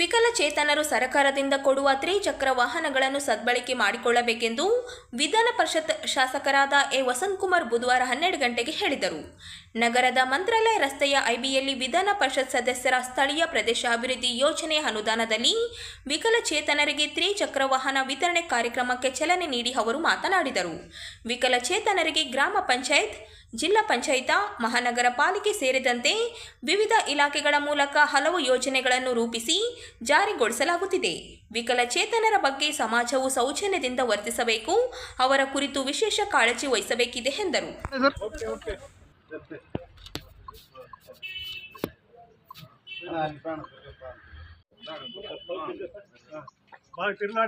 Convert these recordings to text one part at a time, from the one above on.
ವಿಕಲಚೇತನರು ಸರ್ಕಾರದಿಂದ ಕೊಡುವ ತ್ರಿಚಕ್ರ ವಾಹನಗಳನ್ನು ಸದ್ಬಳಕೆ ಮಾಡಿಕೊಳ್ಳಬೇಕೆಂದು ವಿಧಾನ ಪರಿಷತ್ ಶಾಸಕರಾದ ಎ ವಸಂತಕುಮಾರ್ ಬುಧವಾರ ಹನ್ನೆರಡು ಗಂಟೆಗೆ ಹೇಳಿದರು. ನಗರದ ಮಂತ್ರಾಲಯ ರಸ್ತೆಯ ಐಬಿಯಲ್ಲಿ ವಿಧಾನ ಪರಿಷತ್ ಸದಸ್ಯರ ಸ್ಥಳೀಯ ಪ್ರದೇಶ ಅಭಿವೃದ್ಧಿ ಯೋಜನೆ ಅನುದಾನದಲ್ಲಿ ವಿಕಲಚೇತನರಿಗೆ ತ್ರಿಚಕ್ರ ವಾಹನ ವಿತರಣೆ ಕಾರ್ಯಕ್ರಮಕ್ಕೆ ಚಾಲನೆ ನೀಡಿ ಅವರು ಮಾತನಾಡಿದರು. ವಿಕಲಚೇತನರಿಗೆ ಗ್ರಾಮ ಪಂಚಾಯತ್, ಜಿಲ್ಲಾ ಪಂಚಾಯತ, ಮಹಾನಗರ ಪಾಲಿಕೆ ಸೇರಿದಂತೆ ವಿವಿಧ ಇಲಾಖೆಗಳ ಮೂಲಕ ಹಲವು ಯೋಜನೆಗಳನ್ನು ರೂಪಿಸಿ ಜಾರಿಗೊಳಿಸಲಾಗುತ್ತಿದೆ. ವಿಕಲಚೇತನರ ಬಗ್ಗೆ ಸಮಾಜವು ಸೌಜನ್ಯದಿಂದ ವರ್ತಿಸಬೇಕು, ಅವರ ಕುರಿತು ವಿಶೇಷ ಕಾಳಜಿ ವಹಿಸಬೇಕಿದೆ ಎಂದರು.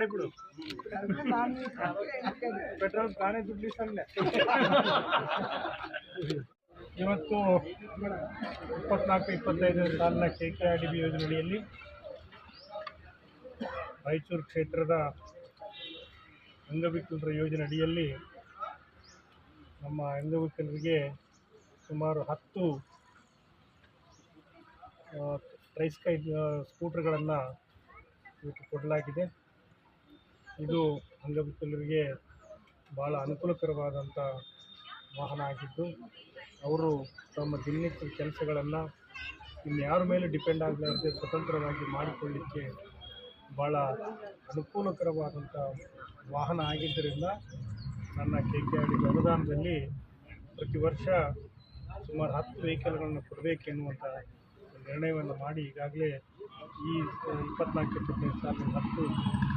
ಬಿಡು. ಪೆಟ್ರೋಲ್ ಕಾಣೆ ದುಡ್ಡು ಅಲ್ಲೇ ಇವತ್ತು ಇಪ್ಪತ್ನಾಲ್ಕು, ಇಪ್ಪತ್ತೈದು ಸಾಲಿನ K K R D B ಯೋಜನೆಯಲ್ಲಿ ರಾಯಚೂರು ಕ್ಷೇತ್ರದ ಅಂಗವಿಕಲರ ಯೋಜನೆ ಅಡಿಯಲ್ಲಿ ನಮ್ಮ ಅಂಗವಿಕಲರಿಗೆ ಸುಮಾರು ಹತ್ತು ಟ್ರೈಸ್ಕೈ ಸ್ಕೂಟ್ರ್ಗಳನ್ನು ಇವತ್ತು ಕೊಡಲಾಗಿದೆ. ಇದು ಅಂಗವಿಕಲರಿಗೆ ಭಾಳ ಅನುಕೂಲಕರವಾದಂಥ ವಾಹನ ಆಗಿದ್ದು, ಅವರು ತಮ್ಮ ದಿನನಿತ್ಯದ ಕೆಲಸಗಳನ್ನು ಇನ್ಯಾರ ಮೇಲೆ ಡಿಪೆಂಡ್ ಆಗಲಾರದೆ ಸ್ವತಂತ್ರವಾಗಿ ಮಾಡಿಕೊಳ್ಳಿಕ್ಕೆ ಭಾಳ ಅನುಕೂಲಕರವಾದಂಥ ವಾಹನ ಆಗಿದ್ದರಿಂದ ನನ್ನ ಕೆ ಕೆ ಆರ್ ಡಿ ಅನುದಾನದಲ್ಲಿ ಪ್ರತಿ ವರ್ಷ ಸುಮಾರು ಹತ್ತು ವೆಹಿಕಲ್ಗಳನ್ನು ಕೊಡಬೇಕೆನ್ನುವಂಥ ನಿರ್ಣಯವನ್ನು ಮಾಡಿ ಈಗಾಗಲೇ ಈ ಇಪ್ಪತ್ನಾಲ್ಕು, ಇಪ್ಪತ್ತೈದು ಸಾವಿರದ ಹತ್ತು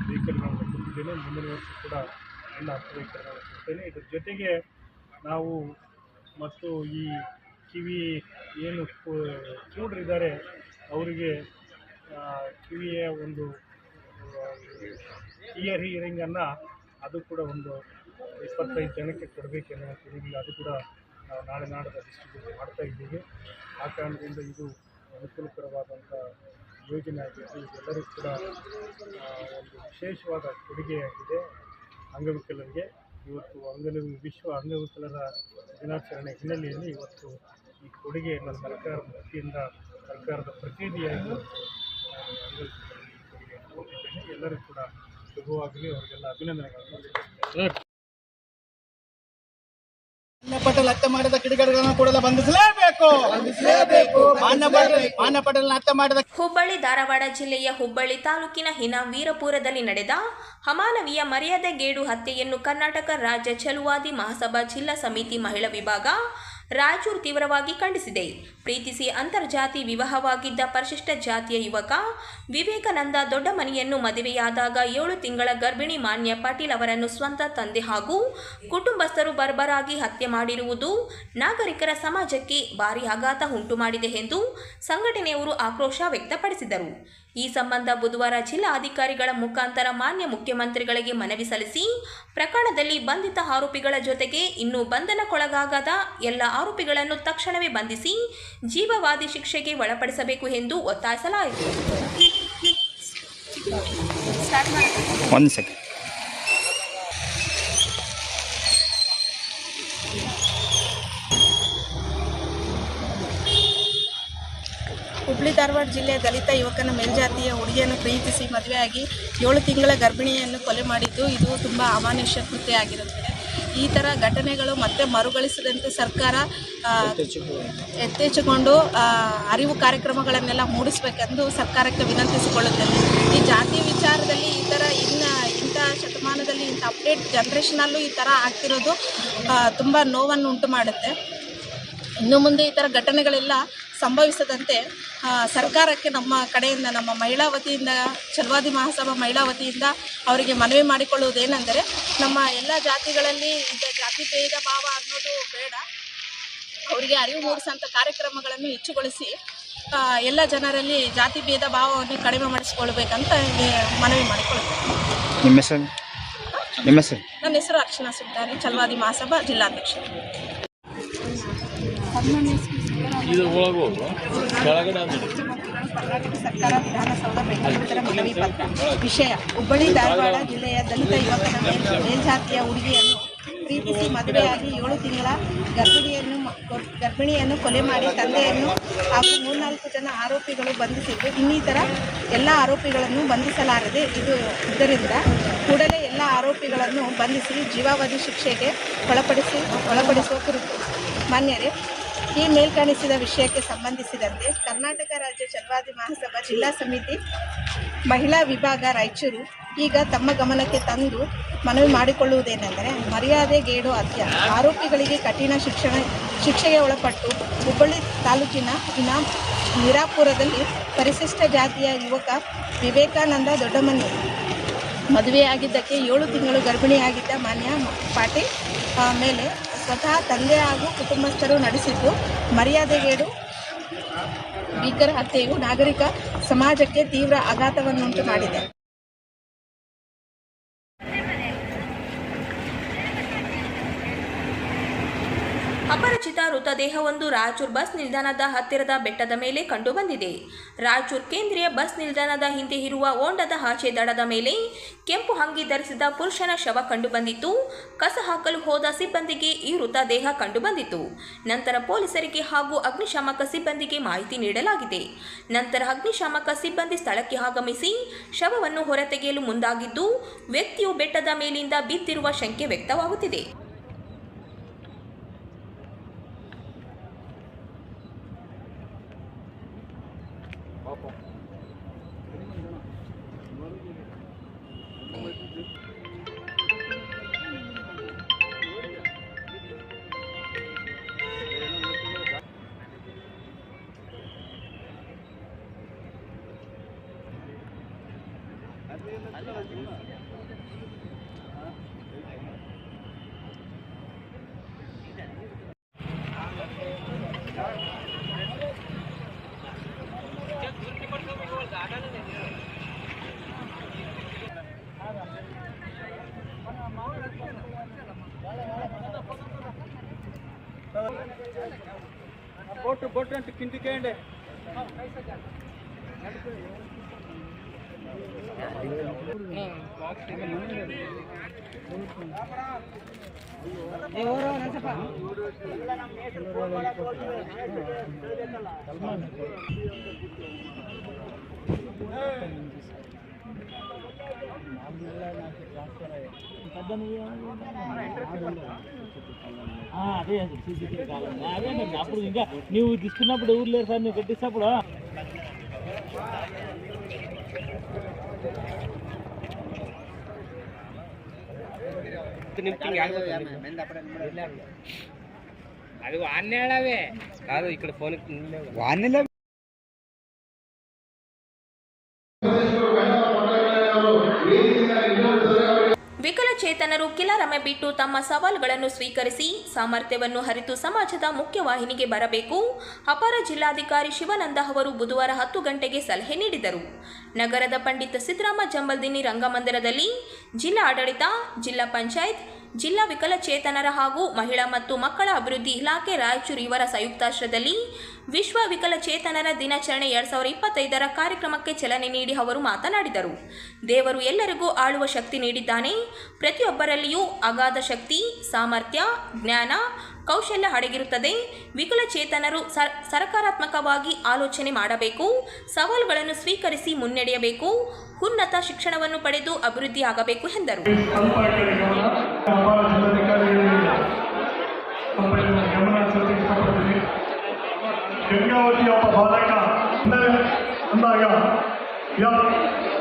ವೆಹಿಕಲ್ಗಳನ್ನು ಕೊಟ್ಟಿದ್ದೇನೆ. ಮುಂದಿನ ವರ್ಷ ಕೂಡ ಇನ್ನು ಹತ್ತು ವೆಹಿಕಲ್ಗಳನ್ನು ಕೊಡ್ತೇನೆ. ಇದ್ರ ಜೊತೆಗೆ ನಾವು ಮತ್ತು ಈ ಕಿವಿ ಏನು ಕಿವುಡರಿದ್ದಾರೆ ಅವರಿಗೆ ಕಿವಿಯ ಒಂದು ಇಯರ್ ಹಿಯರಿಂಗನ್ನು ಅದು ಕೂಡ ಒಂದು ಇಪ್ಪತ್ತೈದು ಜನಕ್ಕೆ ಕೊಡಬೇಕೆನ್ನುವ ತಿಳಿದಿಲ್ಲ ಅದು ಕೂಡ ನಾವು ನಾಳೆ ನಾಡದ ಡಿಸ್ಟ್ರಿಬ್ಯೂಟ್ ಮಾಡ್ತಾ ಇದ್ದೀವಿ. ಆ ಕಾರಣದಿಂದ ಇದು ಅನುಕೂಲಕರವಾದಂಥ ಯೋಜನೆ ಆಗಿದ್ದು ಇದೆಲ್ಲರಿಗೂ ಕೂಡ ಒಂದು ವಿಶೇಷವಾದ ಕೊಡುಗೆಯಾಗಿದೆ. ಅಂಗವಿಕಲರಿಗೆ ಇವತ್ತು ಅಂಗವಿ ವಿಶ್ವ ಅಂಗವಿಕಲರ ದಿನಾಚರಣೆ ಹಿನ್ನೆಲೆಯಲ್ಲಿ ಇವತ್ತು ಈ ಕೊಡುಗೆಯನ್ನು ಸರ್ಕಾರದ ವತಿಯಿಂದ, ಸರ್ಕಾರದ ಪ್ರತಿನಿಧಿಯಾಗಿ ಕೊಡುಗೆಯನ್ನು ಕೊಟ್ಟಿದ್ದೇನೆ. ಎಲ್ಲರಿಗೂ ಕೂಡ ಶುಭವಾಗಲಿ. ಅವರಿಗೆಲ್ಲ ಅಭಿನಂದನೆಗಳನ್ನು. ಮಾನ್ಯ ಪಟೇಲ್ ಹತ್ಯೆ ಮಾಡಿದ ಕಿಡಿಗೇಡಿಗಳನ್ನು ಕೂಡಲೇ ಬಂಧಿಸಲೇಬೇಕು. ಮಾನ್ಯ ಪಟೇಲ್ ಮಾನ್ಯ ಪಟೇಲ್ ಹತ್ಯೆ ಮಾಡಿದ ಹುಬ್ಬಳ್ಳಿ ಧಾರವಾಡ ಜಿಲ್ಲೆಯ ಹುಬ್ಬಳ್ಳಿ ತಾಲೂಕಿನ ಹಿನ ವೀರಪುರದಲ್ಲಿ ನಡೆದ ಹಮಾನವಿಯ ಮರ್ಯಾದೆ ಗೇಡು ಹತ್ಯೆಯನ್ನು ಕರ್ನಾಟಕ ರಾಜ್ಯ ಚಲುವಾದಿ ಮಹಾಸಭಾ ಜಿಲ್ಲಾ ಸಮಿತಿ ಮಹಿಳಾ ವಿಭಾಗ ರಾಯಚೂರು ತೀವ್ರವಾಗಿ ಖಂಡಿಸಿದೆ. ಪ್ರೀತಿಸಿ ಅಂತರ್ಜಾತಿ ವಿವಾಹವಾಗಿದ್ದ ಪರಿಶಿಷ್ಟ ಜಾತಿಯ ಯುವಕ ವಿವೇಕಾನಂದ ದೊಡ್ಡಮನಿಯನ್ನು ಮದುವೆಯಾದಾಗ ಏಳು ತಿಂಗಳ ಗರ್ಭಿಣಿ ಮಾನ್ಯ ಪಾಟೀಲ್ ಅವರನ್ನು ಸ್ವಂತ ತಂದೆ ಹಾಗೂ ಕುಟುಂಬಸ್ಥರು ಬರ್ಬರಾಗಿ ಹತ್ಯೆ ಮಾಡಿರುವುದು ನಾಗರಿಕರ ಸಮಾಜಕ್ಕೆ ಭಾರಿ ಆಘಾತ ಉಂಟು ಮಾಡಿದೆ ಎಂದು ಸಂಘಟನೆಯವರು ಆಕ್ರೋಶ ವ್ಯಕ್ತಪಡಿಸಿದರು. ಈ ಸಂಬಂಧ ಬುಧವಾರ ಜಿಲ್ಲಾ ಅಧಿಕಾರಿಗಳ ಮುಖಾಂತರ ಮಾನ್ಯ ಮುಖ್ಯಮಂತ್ರಿಗಳಿಗೆ ಮನವಿ ಸಲ್ಲಿಸಿ ಪ್ರಕರಣದಲ್ಲಿ ಬಂಧಿತ ಆರೋಪಿಗಳ ಜೊತೆಗೆ ಇನ್ನೂ ಬಂಧನಕ್ಕೊಳಗಾಗದ ಎಲ್ಲ ಆರೋಪಿಗಳನ್ನು ತಕ್ಷಣವೇ ಬಂಧಿಸಿ ಜೀವವಾದಿ ಶಿಕ್ಷೆಗೆ ಒಳಪಡಿಸಬೇಕು ಎಂದು ಒತ್ತಾಯಿಸಲಾಯಿತು. ಒಂದು ಸೆಕೆಂಡ್ ಹುಬ್ಳಿ ಧಾರವಾಡ ಜಿಲ್ಲೆಯ ದಲಿತ ಯುವಕನ ಮೇಲ್ಜಾತಿಯ ಹುಡುಗಿಯನ್ನು ಪ್ರೀತಿಸಿ ಮದುವೆಯಾಗಿ ಏಳು ತಿಂಗಳ ಗರ್ಭಿಣಿಯನ್ನು ಕೊಲೆ ಮಾಡಿದ್ದು ಇದು ತುಂಬ ಅಮಾನುಷ್ಯ ಕೃತ್ಯ ಆಗಿರುತ್ತದೆ. ಈ ಥರ ಘಟನೆಗಳು ಮತ್ತೆ ಮರುಗಳಿಸದಂತೆ ಸರ್ಕಾರ ಎತ್ತೆಚ್ಚಿಕೊಂಡು ಅರಿವು ಕಾರ್ಯಕ್ರಮಗಳನ್ನೆಲ್ಲ ಮೂಡಿಸಬೇಕೆಂದು ಸರ್ಕಾರಕ್ಕೆ ವಿನಂತಿಸಿಕೊಳ್ಳುತ್ತೇನೆ ಈ ಜಾತಿ ವಿಚಾರದಲ್ಲಿ ಈ ಥರ ಇನ್ನ ಇಂಥ ಶತಮಾನದಲ್ಲಿ ಇಂಥ ಅಪ್ಡೇಟ್ ಜನ್ರೇಷನಲ್ಲೂ ಈ ಥರ ಆಗ್ತಿರೋದು ತುಂಬ ನೋವನ್ನು ಉಂಟು ಮಾಡುತ್ತೆ. ಇನ್ನು ಮುಂದೆ ಈ ಥರ ಘಟನೆಗಳೆಲ್ಲ ಸಂಭವಿಸದಂತೆ ಸರ್ಕಾರಕ್ಕೆ ನಮ್ಮ ಕಡೆಯಿಂದ ನಮ್ಮ ಮಹಿಳಾ ವತಿಯಿಂದ ಛಲವಾದಿ ಮಹಾಸಭಾ ಮಹಿಳಾ ವತಿಯಿಂದ ಅವರಿಗೆ ಮನವಿ ಮಾಡಿಕೊಳ್ಳುವುದೇನೆಂದರೆ ನಮ್ಮ ಎಲ್ಲ ಜಾತಿಗಳಲ್ಲಿ ಈಗ ಜಾತಿ ಭೇದ ಭಾವ ಅನ್ನೋದು ಬೇಡ. ಅವರಿಗೆ ಅರಿವು ಮೂಡಿಸುವಂಥ ಕಾರ್ಯಕ್ರಮಗಳನ್ನು ಹೆಚ್ಚುಗೊಳಿಸಿ ಎಲ್ಲ ಜನರಲ್ಲಿ ಜಾತಿ ಭೇದ ಭಾವವನ್ನು ಕಡಿಮೆ ಮಾಡಿಸಿಕೊಳ್ಬೇಕಂತ ಮನವಿ ಮಾಡಿಕೊಳ್ಳುತ್ತೇನೆ. ನಿಮ್ಮ ಹೆಸರು? ನಿಮ್ಮ ಹೆಸರು? ನನ್ನ ಹೆಸರು ಅರ್ಚನಾ ಸುಲ್ತಾನಿ ಚಲವಾದಿ ಮಹಾಸಭಾ ಜಿಲ್ಲಾಧ್ಯಕ್ಷ. ಇದು ಒಳಗೆ ಹೋಗು. ಕೆಳಗಡೆ ಸರ್ಕಾರ ವಿಧಾನಸೌಧ ಬೆಂಗಳೂರಿನ ಮನವಿ ಪತ್ರ ವಿಷಯ. ಹುಬ್ಬಳ್ಳಿ, ಧಾರವಾಡ ಜಿಲ್ಲೆಯ ದಲಿತ ಯುವಕನ ಮೇಲೆ ಮೇಲ್ಜಾತಿಯ ಹುಡುಗಿಯನ್ನು ಪ್ರೀತಿಸಿ ಮದುವೆಯಾಗಿ ಏಳು ತಿಂಗಳ ಗರ್ಭಿಣಿಯನ್ನು ಗರ್ಭಿಣಿಯನ್ನು ಕೊಲೆ ಮಾಡಿ ತಂದೆಯನ್ನು ಹಾಗೂ ಮೂರ್ನಾಲ್ಕು ಜನ ಆರೋಪಿಗಳು ಬಂಧಿಸಿದ್ದು. ಇನ್ನಿತರ ಎಲ್ಲ ಆರೋಪಿಗಳನ್ನು ಬಂಧಿಸಲಾರದೆ ಇದು ಇದರಿಂದ ಕೂಡಲೇ ಎಲ್ಲ ಆರೋಪಿಗಳನ್ನು ಬಂಧಿಸಿ ಜೀವಾವಧಿ ಶಿಕ್ಷೆಗೆ ಒಳಪಡಿಸಿ, ಒಳಪಡಿಸುವ ಕುರಿತು ಮಾನ್ಯರೇ ಈ ಮೇಲ್ಕಾಣಿಸಿದ ವಿಷಯಕ್ಕೆ ಸಂಬಂಧಿಸಿದಂತೆ ಕರ್ನಾಟಕ ರಾಜ್ಯ ಚಲವಾದಿ ಮಹಾಸಭಾ ಜಿಲ್ಲಾ ಸಮಿತಿ, ಮಹಿಳಾ ವಿಭಾಗ ರಾಯಚೂರು ಈಗ ತಮ್ಮ ಗಮನಕ್ಕೆ ತಂದು ಮನವಿ ಮಾಡಿಕೊಳ್ಳುವುದೇನೆಂದರೆ ಮರ್ಯಾದೆ ಗೇಡು ಹತ್ಯ ಆರೋಪಿಗಳಿಗೆ ಕಠಿಣ ಶಿಕ್ಷಣ, ಶಿಕ್ಷೆಗೆ ಒಳಪಟ್ಟು ಹುಬ್ಬಳ್ಳಿ ತಾಲೂಕಿನ ಇನಾಂ ನಿರಾಪುರದಲ್ಲಿ ಪರಿಶಿಷ್ಟ ಜಾತಿಯ ಯುವಕ ವಿವೇಕಾನಂದ ದೊಡ್ಡಮನಿ. ಮದುವೆಯಾಗಿದ್ದಕ್ಕೆ ಏಳು ತಿಂಗಳು ಗರ್ಭಿಣಿಯಾಗಿದ್ದ ಮಾನ್ಯ ಪಾಟೀಲ್ ಮೇಲೆ ಸ್ವತಃ ತಂದೆ ಹಾಗೂ ಕುಟುಂಬಸ್ಥರು ನಡೆಸಿದ್ದು ಮರ್ಯಾದೆಗೇಡು ಭೀಕರ ಹತ್ಯೆಯು ನಾಗರಿಕ ಸಮಾಜಕ್ಕೆ ತೀವ್ರ ಆಘಾತವನ್ನುಂಟು ಮಾಡಿದೆ. ಅಪರಿಚಿತ ಮೃತದೇಹವೊಂದು ರಾಯಚೂರು ಬಸ್ ನಿಲ್ದಾಣದ ಹತ್ತಿರದ ಬೆಟ್ಟದ ಮೇಲೆ ಕಂಡುಬಂದಿದೆ. ರಾಯಚೂರು ಕೇಂದ್ರೀಯ ಬಸ್ ನಿಲ್ದಾಣದ ಹಿಂದೆ ಇರುವ ಓಂಡದ ಆಚೆ ದಡದ ಮೇಲೆ ಕೆಂಪು ಅಂಗಿ ಧರಿಸಿದ ಪುರುಷನ ಶವ ಕಂಡುಬಂದಿತ್ತು. ಕಸ ಹಾಕಲು ಹೋದ ಸಿಬ್ಬಂದಿಗೆ ಈ ಮೃತದೇಹ ಕಂಡುಬಂದಿತು ನಂತರ ಪೊಲೀಸರಿಗೆ ಹಾಗೂ ಅಗ್ನಿಶಾಮಕ ಸಿಬ್ಬಂದಿಗೆ ಮಾಹಿತಿ ನೀಡಲಾಗಿದೆ. ನಂತರ ಅಗ್ನಿಶಾಮಕ ಸಿಬ್ಬಂದಿ ಸ್ಥಳಕ್ಕೆ ಆಗಮಿಸಿ ಶವವನ್ನು ಹೊರತೆಗೆಯಲು ಮುಂದಾಗಿದ್ದು, ವ್ಯಕ್ತಿಯು ಬೆಟ್ಟದ ಮೇಲಿಂದ ಬಿದ್ದಿರುವ ಶಂಕೆ ವ್ಯಕ್ತವಾಗುತ್ತಿದೆ. Opo. బొట్టు బొట్టు అంటే కిందికేయండి. అదే సీసీటీవీ కాలం అదే అప్పుడు ఇంకా నువ్వు తీసుకున్నప్పుడు ఊరు లేరు సార్ నువ్వు కట్టిస్తున్నప్పుడు అది వాడినాడవే కాదు ఇక్కడ ఫోన్ వాడినిలే ವಿಕಲಚೇತನರು ಕಿಲರಮೆ ಬಿಟ್ಟು ತಮ್ಮ ಸವಾಲುಗಳನ್ನು ಸ್ವೀಕರಿಸಿ ಸಾಮರ್ಥ್ಯವನ್ನು ಹರಿತು ಸಮಾಜದ ಮುಖ್ಯವಾಹಿನಿಗೆ ಬರಬೇಕು. ಅಪರ ಜಿಲ್ಲಾಧಿಕಾರಿ ಶಿವಾನಂದ ಅವರು ಬುಧವಾರ ಹತ್ತು ಗಂಟೆಗೆ ಸಲಹೆ ನೀಡಿದರು. ನಗರದ ಪಂಡಿತ ಸಿದ್ದರಾಮ ಜಂಬಲ್ದಿನಿ ರಂಗಮಂದಿರದಲ್ಲಿ ಜಿಲ್ಲಾ ಆಡಳಿತ, ಜಿಲ್ಲಾ ಪಂಚಾಯತ್, ಜಿಲ್ಲಾ ವಿಕಲಚೇತನರ ಹಾಗೂ ಮಹಿಳಾ ಮತ್ತು ಮಕ್ಕಳ ಅಭಿವೃದ್ಧಿ ಇಲಾಖೆ ರಾಯಚೂರು ಇವರ ಸಂಯುಕ್ತಾಶ್ರದಲ್ಲಿ ವಿಶ್ವ ವಿಕಲಚೇತನರ ದಿನಾಚರಣೆ ಎರಡ್ ಸಾವಿರದ ಇಪ್ಪತ್ತೈದರ ಕಾರ್ಯಕ್ರಮಕ್ಕೆ ಚಲನೆ ನೀಡಿ ಅವರು ಮಾತನಾಡಿದರು. ದೇವರು ಎಲ್ಲರಿಗೂ ಆಳುವ ಶಕ್ತಿ ನೀಡಿದ್ದಾನೆ. ಪ್ರತಿಯೊಬ್ಬರಲ್ಲಿಯೂ ಅಗಾಧ ಶಕ್ತಿ, ಸಾಮರ್ಥ್ಯ, ಜ್ಞಾನ, ಕೌಶಲ್ಯ ಅಡಗಿರುತ್ತದೆ ವಿಕಲಚೇತನರು ಸರ್ ಸಕಾರಾತ್ಮಕವಾಗಿ ಆಲೋಚನೆ ಮಾಡಬೇಕು, ಸವಾಲುಗಳನ್ನು ಸ್ವೀಕರಿಸಿ ಮುನ್ನಡೆಯಬೇಕು, ಉನ್ನತ ಶಿಕ್ಷಣವನ್ನು ಪಡೆದು ಅಭಿವೃದ್ಧಿಯಾಗಬೇಕು ಎಂದರು. ಗಂಗಾವತಿ ಒಬ್ಬ ಬಾಲಕ ಅಂದರೆ ಅಂದಾಗ ಯಾವ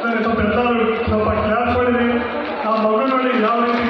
ಅಂದರೆ ಸ್ವಲ್ಪ ಎಲ್ಲರೂ ಸ್ವಲ್ಪ ಕ್ಲಾಸ್ ಹೊಡಿರಿ ಆ ಮಗು ನೋಡಿ ಯಾವ ರೀತಿ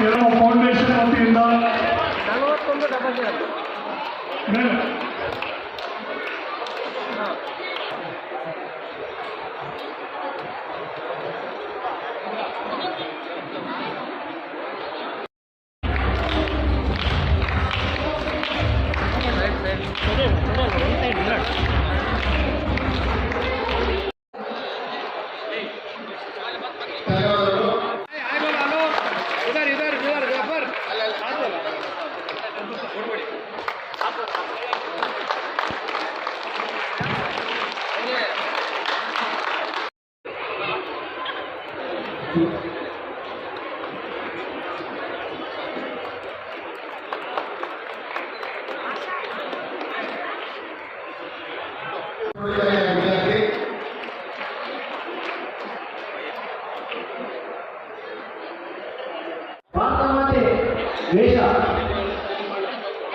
ವೇಷ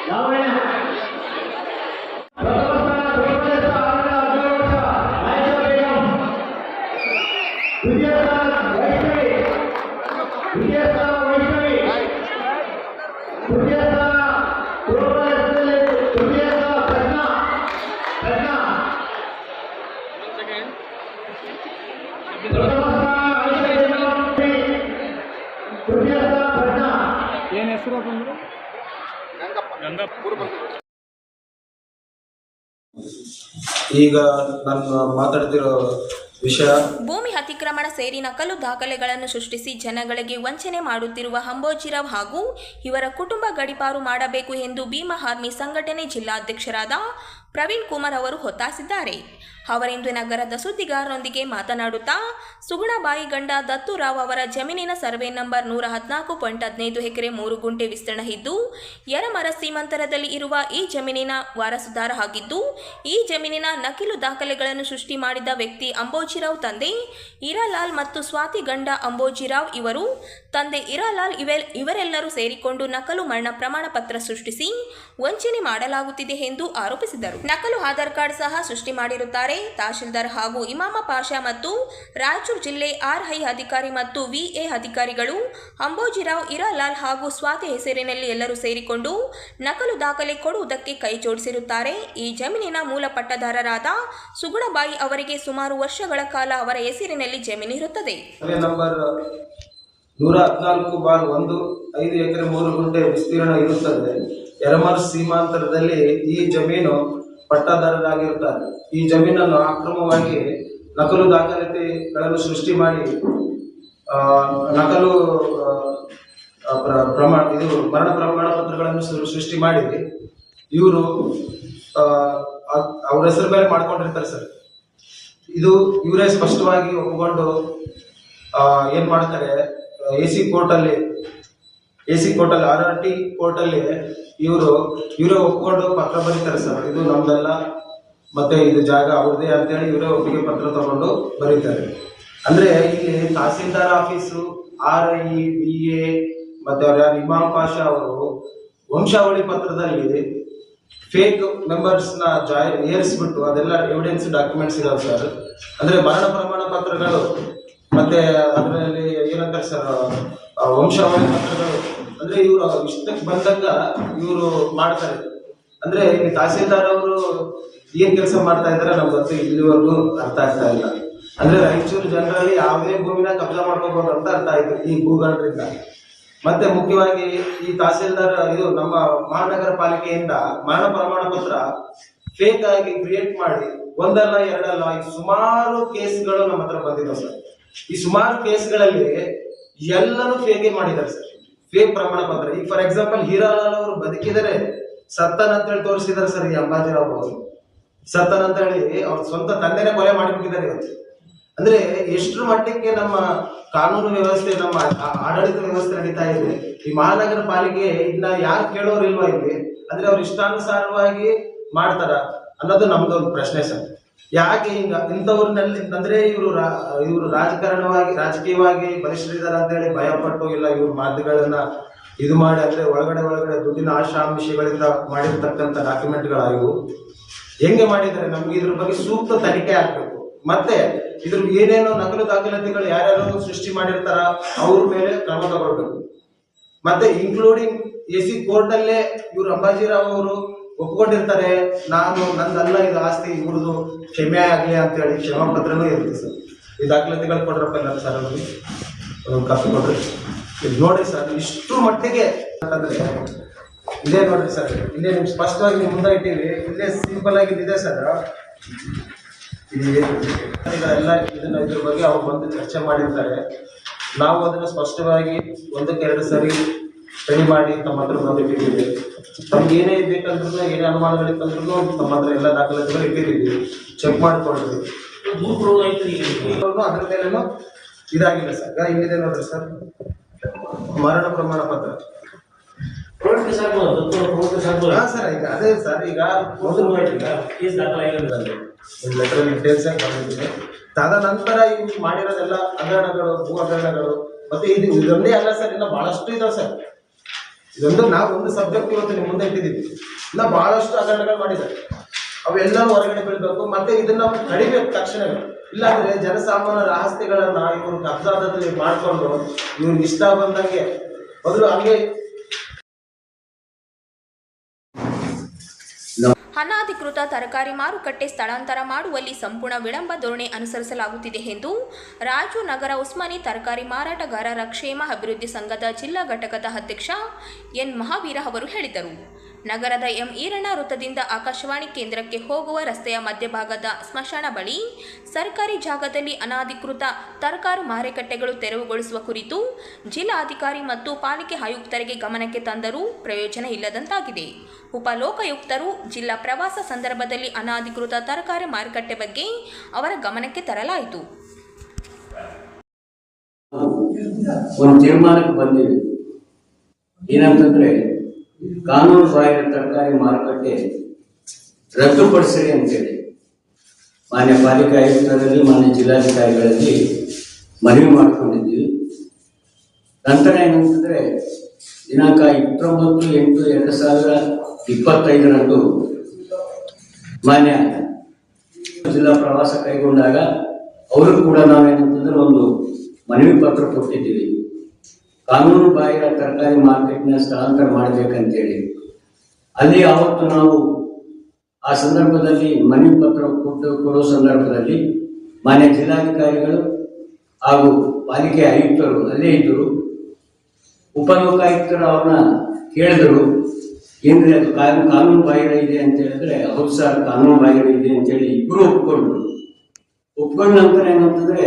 ಲಾವಣ್ಯ ಈಗ ನಾನು ಮಾತಾಡ್ತಿರೋ ವಿಷಯ ಭೂಮಿ ಅತಿಕ್ರಮಣ ಸೇರಿ ನಕಲು ದಾಖಲೆಗಳನ್ನು ಸೃಷ್ಟಿಸಿ ಜನಗಳಿಗೆ ವಂಚನೆ ಮಾಡುತ್ತಿರುವ ಹಂಬೋಜಿರಾವ್ ಹಾಗೂ ಇವರ ಕುಟುಂಬ ಗಡಿಪಾರು ಮಾಡಬೇಕು ಎಂದು ಭೀಮಾ ಆರ್ಮಿ ಸಂಘಟನೆ ಜಿಲ್ಲಾಧ್ಯಕ್ಷರಾದ ಪ್ರವೀಣ್ ಕುಮಾರ್ ಅವರು ಹೊತ್ತಾಸಿದ್ದಾರೆ. ಅವರಿಂದು ನಗರದ ಸುದ್ದಿಗಾರರೊಂದಿಗೆ ಮಾತನಾಡುತ್ತಾ ಸುಗುಣಬಾಯಿ ಗಂಡ ದತ್ತು ರಾವ್ ಅವರ ಜಮೀನಿನ ಸರ್ವೆ ನಂಬರ್ ನೂರ ಹದಿನಾಲ್ಕು ಪಾಯಿಂಟ್ ಹದಿನೈದು ಎಕರೆ ಮೂರು ಗುಂಟೆ ವಿಸ್ತೀರ್ಣ ಇದ್ದು, ಯರಮರ ಸೀಮಂತರದಲ್ಲಿ ಇರುವ ಈ ಜಮೀನಿನ ವಾರಸುದಾರ ಆಗಿದ್ದು, ಈ ಜಮೀನಿನ ನಕಿಲು ದಾಖಲೆಗಳನ್ನು ಸೃಷ್ಟಿ ಮಾಡಿದ ವ್ಯಕ್ತಿ ಅಂಬೋಜಿರಾವ್ ತಂದೆ. ಇರಾಲಾಲ್ ಮತ್ತು ಸ್ವಾತಿ ಗಂಡ ಅಂಬೋಜಿರಾವ್ ಇವರು, ತಂದೆ ಇರಾಲಾಲ್ ಇವೆ, ಇವರೆಲ್ಲರೂ ಸೇರಿಕೊಂಡು ನಕಲು ಮರಣ ಪ್ರಮಾಣ ಪತ್ರ ಸೃಷ್ಟಿಸಿ, ವಂಚನೆ ಮಾಡಲಾಗುತ್ತಿದೆ ಎಂದು ಆರೋಪಿಸಿದರು. ನಕಲು ಆಧಾರ್ ಕಾರ್ಡ್ ಸಹ ಸೃಷ್ಟಿ ಮಾಡಿರುತ್ತಾರೆ. ತಹಶೀಲ್ದಾರ್ ಹಾಗೂ ಇಮಾಮ ಪಾಷಾ ಮತ್ತು ರಾಯಚೂರು ಜಿಲ್ಲೆ ಆರ್ಐ ಅಧಿಕಾರಿ ಮತ್ತು ವಿಎ ಅಧಿಕಾರಿಗಳು ಅಂಬೋಜಿರಾವ್, ಇರಾಲಾಲ್ ಹಾಗೂ ಸ್ವಾತಿ ಹೆಸರಿನಲ್ಲಿ ಎಲ್ಲರೂ ಸೇರಿಕೊಂಡು ನಕಲು ದಾಖಲೆ ಕೊಡುವುದಕ್ಕೆ ಕೈ ಜೋಡಿಸಿರುತ್ತಾರೆ. ಈ ಜಮೀನಿನ ಮೂಲ ಪಟ್ಟದಾರರಾದ ಸುಗುಣಬಾಯಿ ಅವರಿಗೆ ಸುಮಾರು ವರ್ಷಗಳ ಕಾಲ ಅವರ ಹೆಸರಿನಲ್ಲಿ ಜಮೀನಿರುತ್ತದೆ ನೂರ ಹದಿನಾಲ್ಕು ಬಾರ್ ಒಂದು ಐದು ಎಕರೆ ಮೂರು ಗುಂಟೆ ವಿಸ್ತೀರ್ಣ ಇರುತ್ತದೆ. ಎರಮರ್ ಸೀಮಾಂತರದಲ್ಲಿ ಈ ಜಮೀನು ಪಟ್ಟದಾರರಾಗಿರುತ್ತಾರೆ. ಈ ಜಮೀನನ್ನು ಅಕ್ರಮವಾಗಿ ನಕಲು ದಾಖಲಾತಿಗಳನ್ನು ಸೃಷ್ಟಿ ಮಾಡಿ ನಕಲು ಪ್ರಮಾಣ, ಇದು ಮರಣ ಪ್ರಮಾಣ ಪತ್ರಗಳನ್ನು ಸೃಷ್ಟಿ ಮಾಡಿ ಇವರು ಅವ್ರ ಹೆಸರು ಮೇಲೆ ಮಾಡ್ಕೊಂಡಿರ್ತಾರೆ ಸರ್. ಇದು ಇವರೇ ಸ್ಪಷ್ಟವಾಗಿ ಒಪ್ಪಿಕೊಂಡು ಏನ್ ಮಾಡ್ತಾರೆ ಎ ಸಿ ಕೋರ್ಟಲ್ಲಿ ಎ ಸಿ ಕೋರ್ಟಲ್ಲಿ, ಆರ್ ಆರ್ ಟಿ ಕೋರ್ಟಲ್ಲಿ ಇವರು, ಇವರೇ ಒಪ್ಕೊಂಡು ಪತ್ರ ಬರೀತಾರೆ ಸರ್. ಇದು ನಮ್ದಲ್ಲ, ಮತ್ತೆ ಇದು ಜಾಗ ಅವ್ರದೇ ಅಂತೇಳಿ ಇವರೇ ಒಪ್ಪಿಗೆ ಪತ್ರ ತಗೊಂಡು ಬರೀತಾರೆ. ಅಂದ್ರೆ ಇಲ್ಲಿ tahsildar office, R I B A, ಮತ್ತೆ ಅವ್ರ ಯಾರು ಇಮಾಮ್ ಪಾಷಾ ಅವರು ವಂಶಾವಳಿ ಪತ್ರದಲ್ಲಿ ಫೇಕ್ ಮೆಂಬರ್ಸ್ನ ಜಾಯ್ ಏರಿಸ್ಬಿಟ್ಟು ಅದೆಲ್ಲ ಎವಿಡೆನ್ಸ್ ಡಾಕ್ಯುಮೆಂಟ್ಸ್ ಇದಾವೆ ಸರ್. ಅಂದ್ರೆ ಮರಣ ಪ್ರಮಾಣ ಪತ್ರಗಳು, ಮತ್ತೆ ಅದರಲ್ಲಿ ಏನಂತಾರೆ ಸರ್ ವಂಶಾವಳಿ ಪತ್ರಗಳು. ಅಂದ್ರೆ ಇವರು ಇಷ್ಟಕ್ಕೆ ಬಂದಾಗ ಇವರು ಮಾಡ್ತಾರೆ. ಅಂದ್ರೆ ತಹಸೀಲ್ದಾರ್ ಅವರು ಏನ್ ಕೆಲಸ ಮಾಡ್ತಾ ಇದಾರೆ ನಮ್ಗಂತೂ ಇಲ್ಲಿವರೆಗೂ ಅರ್ಥ ಆಗ್ತಾ ಇಲ್ಲ. ಅಂದ್ರೆ ರಾಯಚೂರು ಜನರಲ್ಲಿ ಯಾವುದೇ ಭೂಮಿನ ಕಬ್ಜಾ ಮಾಡ್ಕೋಬಹುದು ಅಂತ ಅರ್ಥ ಆಯ್ತು ಈ ಭೂಗಳರಿಂದ ಮತ್ತೆ ಮುಖ್ಯವಾಗಿ ಈ ತಹಸೀಲ್ದಾರ್, ಇದು ನಮ್ಮ ಮಹಾನಗರ ಪಾಲಿಕೆಯಿಂದ ಮರಣ ಪ್ರಮಾಣ ಪತ್ರ ಫೇಕ್ ಆಗಿ ಕ್ರಿಯೇಟ್ ಮಾಡಿ, ಒಂದಲ್ಲ, ಎರಡಲ್ಲ, ಈ ಸುಮಾರು ಕೇಸ್ಗಳು ನಮ್ಮ ಹತ್ರ ಬಂದಿದ್ದಾವೆ ಸರ್. ಈ ಸುಮಾರು ಕೇಸ್ಗಳಲ್ಲಿ ಎಲ್ಲರೂ ಫೇಕೆ ಮಾಡಿದ್ದಾರೆ ಸರ್. ಫೇಕ್ ಪ್ರಮಾಣ ಪತ್ರ ಈಗ ಫಾರ್ ಎಕ್ಸಾಂಪಲ್ ಹೀರಾಲಾಲ್ ಅವರು ಬದುಕಿದರೆ ಸತ್ತನ್ ಅಂತೇಳಿ ತೋರಿಸಿದಾರೆ ಸರ್ ಈ ಅಂಬಾಜಿರಾವ್ ಅವರು. ಸತ್ತನ್ ಅಂತ ಹೇಳಿ ಅವ್ರ ಸ್ವಂತ ತಂದೆನೇ ಕೊಲೆ ಮಾಡಿಬಿಟ್ಟಿದ್ದಾರೆ ಇವತ್ತು. ಅಂದ್ರೆ ಎಷ್ಟರ ಮಟ್ಟಕ್ಕೆ ನಮ್ಮ ಕಾನೂನು ವ್ಯವಸ್ಥೆ, ನಮ್ಮ ಆಡಳಿತ ವ್ಯವಸ್ಥೆ ನಡೀತಾ ಇದೆ. ಈ ಮಹಾನಗರ ಪಾಲಿಕೆ ಇನ್ನ ಯಾರು ಕೇಳೋರಿಲ್ವಾ ಇಲ್ಲಿ? ಅಂದ್ರೆ ಅವ್ರು ಇಷ್ಟಾನುಸಾರವಾಗಿ ಮಾಡ್ತಾರ ಅನ್ನೋದು ನಮ್ದು ಒಂದು ಪ್ರಶ್ನೆ ಸರ್. ಯಾಕೆ ಹಿಂಗ? ಇಂಥವ್ರನ್ನಲ್ಲಿ ಅಂದ್ರೆ ಇವರು ಇವರು ರಾಜಕಾರಣವಾಗಿ, ರಾಜಕೀಯವಾಗಿ ಬಲಿಷ್ಠರಿದ್ದಾರೆ ಅಂತ ಹೇಳಿ ಭಯಪಟ್ಟು ಇಲ್ಲ ಇವ್ರ ಮಾತುಗಳನ್ನ ಇದು ಮಾಡಿ ಅಂದ್ರೆ ಒಳಗಡೆ ಒಳಗಡೆ ದುಡ್ಡಿನ ಆಶಾಂಶಗಳಿಂದ ಮಾಡಿರ್ತಕ್ಕಂಥ ಡಾಕ್ಯುಮೆಂಟ್ಗಳಾಗಿವು ಹೆಂಗೆ ಮಾಡಿದರೆ? ನಮ್ಗೆ ಇದ್ರ ಬಗ್ಗೆ ಸೂಕ್ತ ತನಿಖೆ ಆಗ್ಬೇಕು. ಮತ್ತೆ ಇದ್ರ ಏನೇನೋ ನಕಲು ದಾಖಲಾತಿಗಳು ಯಾರ್ಯಾರು ಸೃಷ್ಟಿ ಮಾಡಿರ್ತಾರ, ಅವ್ರ ಮೇಲೆ ಕ್ರಮ ತಗೊಳ್ಬೇಕು. ಮತ್ತೆ ಇನ್ಕ್ಲೂಡಿಂಗ್ ಎ ಸಿ ಕೋರ್ಟ್ ಅಲ್ಲೇ ಇವ್ರು ಅಂಬಾಜಿರಾವ್ ಅವರು ಒಪ್ಕೊಂಡಿರ್ತಾರೆ, ನಾನು ನಂದಲ್ಲ ಇದು ಆಸ್ತಿ ಇವ್ರದು ಕ್ಷಮೆ ಆಗಲಿ ಅಂತ ಹೇಳಿ ಕ್ಷಮಾ ಪತ್ರನೂ ಇರುತ್ತೆ ಸರ್. ಈ ದಾಖಲಾತಿಗಳು ಕೊಡ್ರಪ್ಪ ನಮ್ಮ ಸರ್ ಅವ್ರಿಗೆ. ಒಂದು ಕಾಪಿ ಕೊಡ್ರಿ ಇದು ನೋಡಿ ಸರ್ ಇಷ್ಟು ಮಟ್ಟಿಗೆ ಅಂತಂದ್ರೆ ಇದೇ ನೋಡ್ರಿ ಸರ್, ಇಲ್ಲೇ ನಿಮ್ಗೆ ಸ್ಪಷ್ಟವಾಗಿ ನೀವು ಮುಂದೆ ಇಟ್ಟಿವಿ ಇಲ್ಲೇ ಸಿಂಪಲ್ ಆಗಿ ಇದೆ ಸರ್. ಎಲ್ಲ ಇದನ್ನ ಇದ್ರ ಬಗ್ಗೆ ಅವ್ರು ಬಂದು ಚರ್ಚೆ ಮಾಡಿರ್ತಾರೆ. ನಾವು ಅದನ್ನು ಸ್ಪಷ್ಟವಾಗಿ ಒಂದಕ್ಕೆ ಎರಡು ಸರಿ ರೆಡಿ ಮಾಡಿ ತಮ್ಮ ಹತ್ರ ಬಂದಿಟ್ಟಿದ್ದೀವಿ ತಮ್ಗೆ ಏನೇ ಬೇಕಂದ್ರೂ ಏನೇ ಅನುಮಾನಗಳಿತ್ತಂದ್ರೂ ತಮ್ಮ ಹತ್ರ ಎಲ್ಲ ದಾಖಲಾತಿಗಳು ಇಟ್ಟಿದ್ದೀವಿ. ಚೆಕ್ ಮಾಡ್ಕೊಳ್ರಿ ಅದ್ರ ಮೇಲೇನು ಇದಾಗಿಲ್ಲ ಸರ್. ಹಿಂಗಿದೆ ನೋಡ್ರಿ ಸರ್. ಮರಣ ಪ್ರಮಾಣ ಪತ್ರ. ಹಾ ಸರ್, ಈಗ ಅದೇ ಈಗ ತದನಂತರ ಇವು ಮಾಡಿರೋದೆಲ್ಲ ಹಗರಣಗಳು ಭೂ ಹಗರಣಗಳು ಮತ್ತೆ ಇದು ಇದೊಂದೇ ಅಲ್ಲ ಸರ್, ಇನ್ನ ಬಹಳಷ್ಟು ಇದಾವೆ ಸರ್. ಇದೊಂದು ನಾವು ಒಂದು ಸಬ್ಜೆಕ್ಟ್ ಇವತ್ತು ನಿಮ್ಮ ಮುಂದೆ ಇಟ್ಟಿದ್ದೀವಿ. ಇಲ್ಲ ಬಹಳಷ್ಟು ಹಗರಣಗಳು ಮಾಡಿದ್ದಾರೆ. ಅವೆಲ್ಲರೂ ಹೊರಗಡೆ ಬೀಳ್ಬೇಕು. ಮತ್ತೆ ಇದನ್ನ ತಡಿಬೇಕು ತಕ್ಷಣವೇ. ಇಲ್ಲಾಂದ್ರೆ ಜನಸಾಮಾನ್ಯರ ಆಸ್ತಿಗಳನ್ನ ಇವರು ಕಬ್ಜಾದಲ್ಲಿ ಮಾಡ್ಕೊಂಡು ಇವ್ರಿಗೆ ಇಷ್ಟ ಬಂದಂಗೆ ಮೊದಲು ಹಂಗೆ ಅನಧಿಕೃತ ತರಕಾರಿ ಮಾರುಕಟ್ಟೆ ಸ್ಥಳಾಂತರ ಮಾಡುವಲ್ಲಿ ಸಂಪೂರ್ಣ ವಿಳಂಬ ಧೋರಣೆ ಅನುಸರಿಸಲಾಗುತ್ತಿದೆ ಎಂದು ರಾಜು ನಗರ ಉಸ್ಮಾನಿ ತರಕಾರಿ ಮಾರಾಟಗಾರರ ಕ್ಷೇಮ ಅಭಿವೃದ್ಧಿ ಸಂಘದ ಜಿಲ್ಲಾ ಘಟಕದ ಅಧ್ಯಕ್ಷ ಎನ್ ಮಹಾವೀರ ಅವರು ಹೇಳಿದರು. ನಗರದ ಎಂ ಈರಣ್ಣ ವೃತ್ತದಿಂದ ಆಕಾಶವಾಣಿ ಕೇಂದ್ರಕ್ಕೆ ಹೋಗುವ ರಸ್ತೆಯ ಮಧ್ಯಭಾಗದ ಸ್ಮಶಾನ ಬಳಿ ಸರ್ಕಾರಿ ಜಾಗದಲ್ಲಿ ಅನಾಧಿಕೃತ ತರಕಾರಿ ಮಾರುಕಟ್ಟೆಗಳು ತೆರವುಗೊಳಿಸುವ ಕುರಿತು ಜಿಲ್ಲಾಧಿಕಾರಿ ಮತ್ತು ಪಾಲಿಕೆ ಆಯುಕ್ತರಿಗೆ ಗಮನಕ್ಕೆ ತಂದರೂ ಪ್ರಯೋಜನ ಇಲ್ಲದಂತಾಗಿದೆ. ಉಪಲೋಕಾಯುಕ್ತರು ಜಿಲ್ಲಾ ಪ್ರವಾಸ ಸಂದರ್ಭದಲ್ಲಿ ಅನಾಧಿಕೃತ ತರಕಾರಿ ಮಾರುಕಟ್ಟೆ ಬಗ್ಗೆ ಅವರ ಗಮನಕ್ಕೆ ತರಲಾಯಿತು. ಒಂದು ತೀರ್ಮಾನಕ್ಕೆ ಬಂದಿದೆ. ಏನಂತಂದ್ರೆ ಕಾನೂನು ಬಾಹಿರ ತರಕಾರಿ ಮಾರುಕಟ್ಟೆ ರದ್ದುಪಡಿಸಿರಿ ಅಂತೇಳಿ. ಮಾನ್ಯ ಪಾಲಿಕೆ ಆಯುಕ್ತರಲ್ಲಿ, ಮಾನ್ಯ ಜಿಲ್ಲಾಧಿಕಾರಿಗಳಲ್ಲಿ ಮನವಿ ಮಾಡಿಕೊಂಡಿದ್ದೀವಿ. ನಂತರ ಏನಂತಂದ್ರೆ, ದಿನಾಂಕ ಇಪ್ಪತ್ತೊಂಬತ್ತು ಎಂಟು ಎರಡು ಸಾವಿರದ ಇಪ್ಪತ್ತೈದರಂದು ಮಾನ್ಯ ಜಿಲ್ಲಾ ಪ್ರವಾಸ ಕೈಗೊಂಡಾಗ ಅವರು ಕೂಡ ನಾವೇನಂತಂದ್ರೆ ಒಂದು ಮನವಿ ಪತ್ರ ಕೊಟ್ಟಿದ್ದೀವಿ. ಕಾನೂನು ಬಾಹಿರ ತರಕಾರಿ ಮಾರ್ಕೆಟ್ನ ಸ್ಥಳಾಂತರ ಮಾಡಬೇಕಂತೇಳಿ, ಅಲ್ಲಿ ಅವತ್ತು ನಾವು ಆ ಸಂದರ್ಭದಲ್ಲಿ ಮನವಿ ಪತ್ರ ಕೊಟ್ಟು ಕೊಡೋ ಸಂದರ್ಭದಲ್ಲಿ ಮಾನ್ಯ ಜಿಲ್ಲಾಧಿಕಾರಿಗಳು ಹಾಗೂ ಪಾಲಿಕೆ ಆಯುಕ್ತರು ಅಲ್ಲೇ ಇದ್ದರು. ಉಪಲೋಕಾಯುಕ್ತರು ಅವ್ರನ್ನ ಕೇಳಿದ್ರು, ಏನ್ರಿ ಅದು ಕಾನೂನು ಕಾನೂನು ಬಾಹಿರ ಇದೆ ಅಂತ ಹೇಳಿದ್ರೆ, ಹೌದು ಸರ್, ಕಾನೂನು ಬಾಹಿರ ಇದೆ ಅಂತೇಳಿ ಇಬ್ಬರು ಒಪ್ಕೊಂಡ್ರು. ಒಪ್ಕೊಂಡ ನಂತರ ಏನಂತಂದ್ರೆ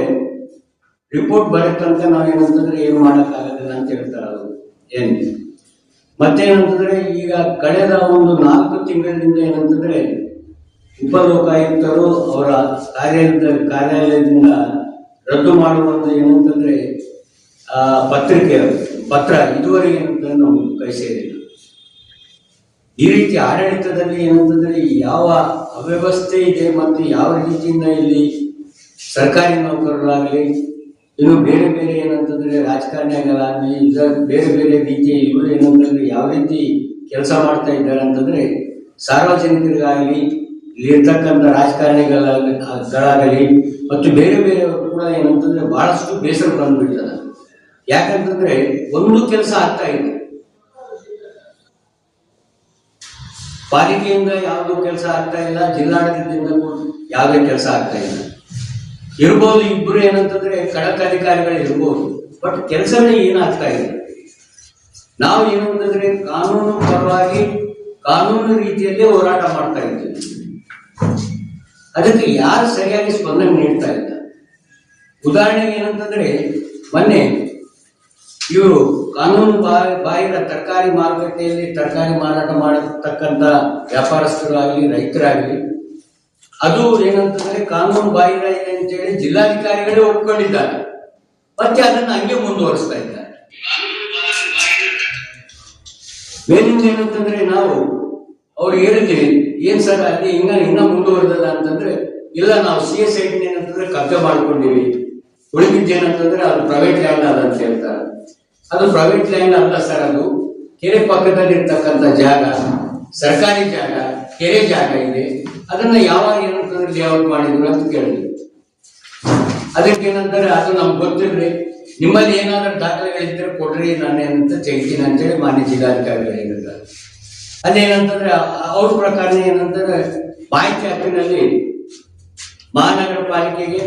ರಿಪೋರ್ಟ್ ಬರೋ ತನಕ ನಾವೇನಂತಂದ್ರೆ ಏನು ಮಾಡೋಕ್ಕಾಗೋದಿಲ್ಲ ಅಂತ ಹೇಳ್ತಾರೆ ಅವರು. ಏನು? ಮತ್ತೇನಂತಂದ್ರೆ ಈಗ ಕಳೆದ ಒಂದು ನಾಲ್ಕು ತಿಂಗಳಿಂದ ಏನಂತಂದ್ರೆ ಉಪಲೋಕಾಯುಕ್ತರು ಅವರ ಕಾರ್ಯಾಲಯದ ಕಾರ್ಯಾಲಯದಿಂದ ರದ್ದು ಮಾಡುವಂತ ಏನಂತಂದ್ರೆ ಆ, ಪತ್ರಿಕೆ ಪತ್ರ ಇದುವರೆಗೆ ಏನಂತಂದ್ರೆ ನಾವು ಕೈ ಸೇರಿಲ್ಲ ಈ ರೀತಿ ಆಡಳಿತದಲ್ಲಿ ಏನಂತಂದ್ರೆ ಯಾವ ಅವ್ಯವಸ್ಥೆ ಇದೆ ಮತ್ತು ಯಾವ ರೀತಿಯಿಂದ ಇಲ್ಲಿ ಸರ್ಕಾರಿ ನೌಕರರಾಗಲಿ ಇನ್ನು ಬೇರೆ ಬೇರೆ ಏನಂತಂದ್ರೆ ರಾಜಕಾರಣಿಗಳಾಗಲಿ ಇದ ಬೇರೆ ಬೇರೆ ರೀತಿ ಇವರು ಏನಂತಂದ್ರೆ ಯಾವ ರೀತಿ ಕೆಲಸ ಮಾಡ್ತಾ ಇದ್ದಾರೆ ಅಂತಂದ್ರೆ ಸಾರ್ವಜನಿಕರಿಗಾಗಲಿ, ಇಲ್ಲಿ ಇರ್ತಕ್ಕಂಥ ರಾಜಕಾರಣಿಗಳಾಗಲಿ ಮತ್ತು ಬೇರೆ ಬೇರೆಯವರು ಕೂಡ ಏನಂತಂದ್ರೆ ಬಹಳಷ್ಟು ಬೇಸರ ಬಂದ್ಬಿಡ್ತಾರೆ ಯಾಕಂತಂದ್ರೆ ಒಂದು ಕೆಲಸ ಆಗ್ತಾ ಇದೆ. ಪಾಲಿಕೆಯಿಂದ ಯಾವುದು ಕೆಲಸ ಆಗ್ತಾ ಇಲ್ಲ, ಜಿಲ್ಲಾಡಳಿತದಿಂದ ಯಾವುದೇ ಕೆಲಸ ಆಗ್ತಾ ಇಲ್ಲ. ಇರ್ಬೋದು ಇಬ್ರು ಏನಂತಂದ್ರೆ ಖಡಕ್ ಅಧಿಕಾರಿಗಳು ಇರ್ಬೋದು. ಬಟ್ ಕೆಲಸನೇ ಏನಾಗ್ತಾ ಇದೆ? ನಾವು ಏನು ಅಂತಂದ್ರೆ ಕಾನೂನು ಪರವಾಗಿ ಕಾನೂನು ರೀತಿಯಲ್ಲೇ ಹೋರಾಟ ಮಾಡ್ತಾ ಇದ್ದೀವಿ. ಅದಕ್ಕೆ ಯಾರು ಸರಿಯಾಗಿ ಸ್ಪಂದನೆ ನೀಡ್ತಾ ಇಲ್ಲ? ಉದಾಹರಣೆಗೆ ಏನಂತಂದ್ರೆ ಮೊನ್ನೆ ಇವರು ಕಾನೂನು ಬಾಹಿರ ತರಕಾರಿ ಮಾರುಕಟ್ಟೆಯಲ್ಲಿ ತರಕಾರಿ ಮಾರಾಟ ಮಾಡತಕ್ಕಂತ ವ್ಯಾಪಾರಸ್ಥರಾಗಲಿ, ರೈತರಾಗಲಿ ಅದು ಏನಂತಂದ್ರೆ ಕಾನೂನು ಬಾಹಿರ ಇದೆ ಅಂತೇಳಿ ಜಿಲ್ಲಾಧಿಕಾರಿಗಳೇ ಒಪ್ಕೊಂಡಿದ್ದಾರೆ. ಮತ್ತೆ ಅದನ್ನ ಹಂಗೆ ಮುಂದುವರಿಸ್ತಾ ಇದ್ದಾರೆ. ಮೇಲಿಂದ ಏನಂತಂದ್ರೆ ನಾವು ಅವ್ರು ಹೇಳಿದ್ವಿ ಏನ್ ಸರ್ ಅಲ್ಲಿ ಇನ್ನ ಇನ್ನ ಮುಂದುವರೆದಲ್ಲ ಅಂತಂದ್ರೆ, ಇಲ್ಲ ನಾವು ಸಿ ಎಸ್ ಐಟಿ ಏನಂತಂದ್ರೆ ಕಬ್ಜೆ ಮಾಡ್ಕೊಂಡಿವಿ. ಉಳಿದಿದ್ದೇನಂತಂದ್ರೆ ಅದು ಪ್ರೈವೇಟ್ ಲ್ಯಾಂಡ್ ಅದ ಅಂತ ಹೇಳ್ತಾರೆ. ಅದು ಪ್ರೈವೇಟ್ ಲ್ಯಾಂಡ್ ಅಲ್ಲ ಸರ್ ಅದು. ಕೆರೆ ಪಕ್ಕದಲ್ಲಿ ಇರ್ತಕ್ಕಂಥ ಜಾಗ, ಸರ್ಕಾರಿ ಜಾಗ, ಕೆರೆ ಜಾಗ ಇದೆ. ಅದನ್ನ ಯಾವಾಗ ಏನಂತಂದ್ರೆ ಲೇಔಟ್ ಮಾಡಿದ್ರು ಅಂತ ಕೇಳಿದ್ರು ಅದಕ್ಕೆ ಅದು ನಮ್ಗೆ ಗೊತ್ತಿರ್ರಿ ನಿಮ್ಮಲ್ಲಿ ಏನಾದ್ರೂ ದಾಖಲೆಗಳಿದ್ರೆ ಕೊಡ್ರಿ ನಾನು ಏನಂತ ತೆಗಿತೀನಿ ಅಂತೇಳಿ ಮಾನ್ಯ ಜಿಲ್ಲಾಧಿಕಾರಿಗಳು ಹೇಳಿದ್ರು ಅದೇನಂತಂದ್ರೆ ಅವ್ರ ಪ್ರಕಾರ ಏನಂತಂದ್ರೆ ಮಾಹಿತಿ ಹಕ್ಕಿನಲ್ಲಿ ಮಹಾನಗರ ಪಾಲಿಕೆಗೆ